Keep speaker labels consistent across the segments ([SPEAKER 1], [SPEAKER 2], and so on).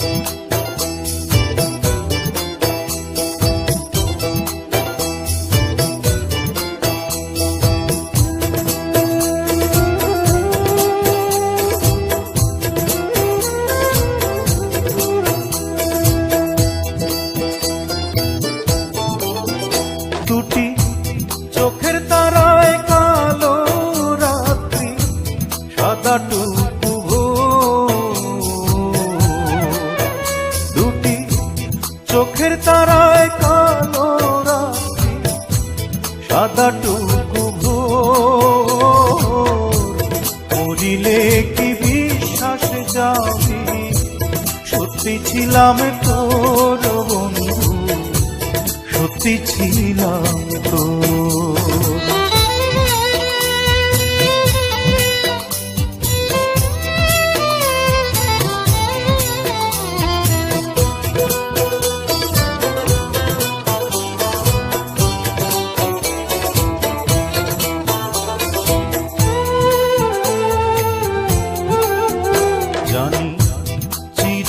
[SPEAKER 1] দুটি চোখের তারায় কালো রাত্রি সাদা টুকু মরিলে কি বিশ্বাস যাবি? সত্যি ছিলাম তোর বন্ধু, সত্যি ছিলাম তো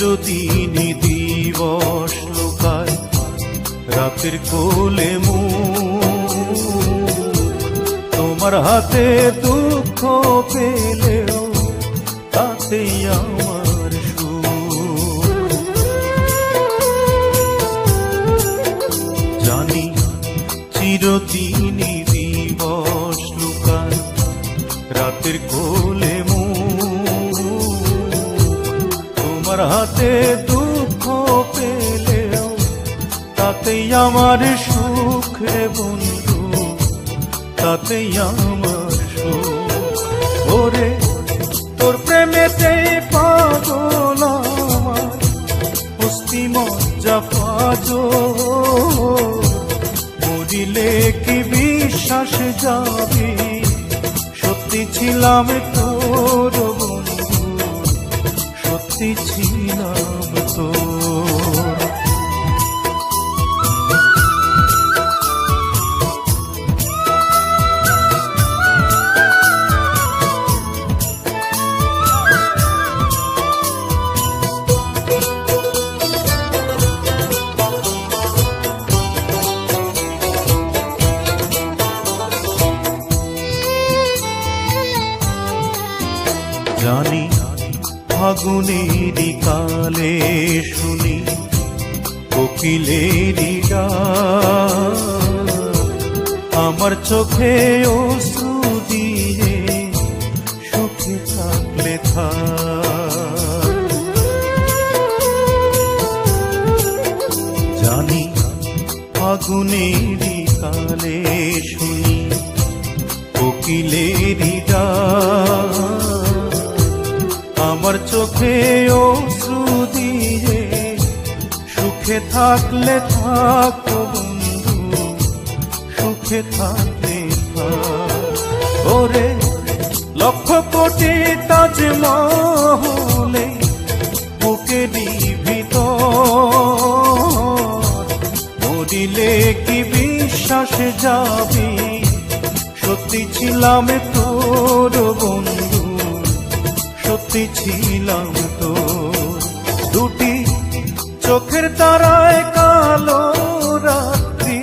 [SPEAKER 1] চিরদিনই দিবস লোকায় রাতের কোলে মু তোমার হাতে দুঃখ পেলেও তাতে আমার জানি চিরদিনই হাতে দুঃখ পেলেও তাতেই আমার সুখ বন্ধু, তাতেই আমার সুখ। ওরে, তোর প্রেমেতে পাগল আমার পুষ্টি মজ্জা পাজ মরিলে কি বিশ্বাস যাবি? সত্যি ছিলাম তোর সত্যি ছিলাম তোর জানি ফাগুনেরই কালে শুনি কোকিলেরই। আমার চোখে অশ্রু দিয়ে সুখে থাকলে থাক জানি ফাগুনেরই কালে শুনি কোকিলেরই ডাক। চোখে অশ্রু দিয়ে, সুখে থাকলে থাক বন্ধু, সুখে থাকলে থাক। ওরে, লক্ষ কোটি তাজমহলে বুকেরই ভিতর। মরিলে কি বিশ্বাস যাবি? সত্যি ছিলাম তোর বন্ধু। সত্যি ছিলাম তো। দুটি চোখের তারায় কালো রাত্রি,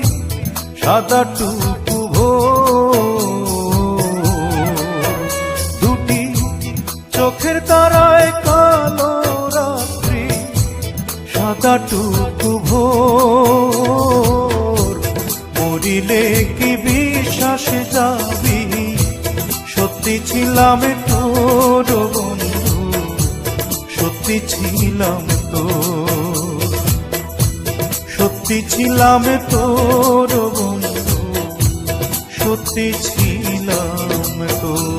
[SPEAKER 1] সাদা টুকু। দুটি চোখের তারায় কালো রাত্রি, সাদা টুকু ভোর। মরিলে কি বিশ্বাস যাবি? সত্যি ছিলাম তোর সত্যি ছিলাম তো। সত্যি ছিলাম তোর বন্ধু। সত্যি ছিলাম তো